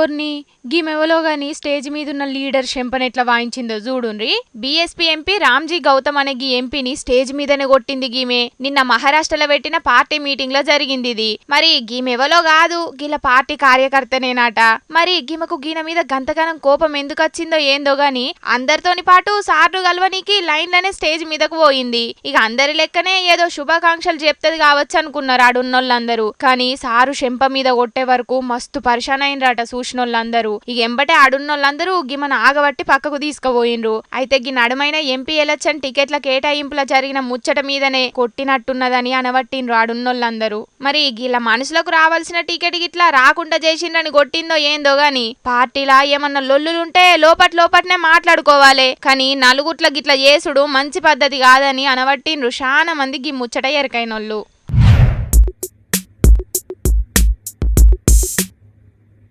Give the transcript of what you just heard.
ఓర్ని గిమెవలో గాని స్టేజ్ మీద ఉన్న లీడర్ శంపని ఎట్లా వాయించిందో చూడుండ్రి. బీఎస్పీ ఎంపీ రామ్జీ గౌతమ్ అనే గీ ఎంపీని స్టేజ్ మీదనే కొట్టింది గీమె. నిన్న మహారాష్ట్రలో పెట్టిన పార్టీ మీటింగ్లో జరిగింది ఇది మరి గీమెవలో కాదు గీల పార్టీ కార్యకర్తనేనాట. మరి గీమకు గీన మీద గంతగనం కోపం ఎందుకు వచ్చిందో ఏందో గాని అందరితోని పాటు సార్లు కలవనీకి లైన్లనే స్టేజ్ మీదకు పోయింది. ఇక అందరి లెక్కనే ఏదో శుభాకాంక్షలు చెప్తది కావచ్చు అనుకున్నారు ఆడున్నోళ్ళందరూ కానీ సారు శంప మీద కొట్టే వరకు మస్తు పరిశాన్ అయినరట చూసినోళ్ళందరూ. ఇక ఎంబటే ఆడున్నోళ్ళందరూ గిమన ఆగబట్టి పక్కకు తీసుకుపోయిండ్రు. అయితే గి నడుమైన ఎంపీ ఎలక్షన్ టికెట్ల కేటాయింపుల జరిగిన ముచ్చట మీదనే కొట్టినట్టున్నదని అనబట్టిండ్రు ఆడున్నోళ్ళందరూ. మరి గిలా మనుషులకు రావాల్సిన టికెట్ గిట్లా రాకుండా చేసిండ్రని కొట్టిందో ఏందో గాని పార్టీలా ఏమన్నా లొల్లులుంటే లోపట్ లోపట్నే మాట్లాడుకోవాలి. కానీ నలుగుట్ల గిట్ల చేసుడు మంచి పద్ధతి కాదని అనబట్టిండ్రు. చాలా మంది గి ముచ్చట ఎరకైనోళ్ళు.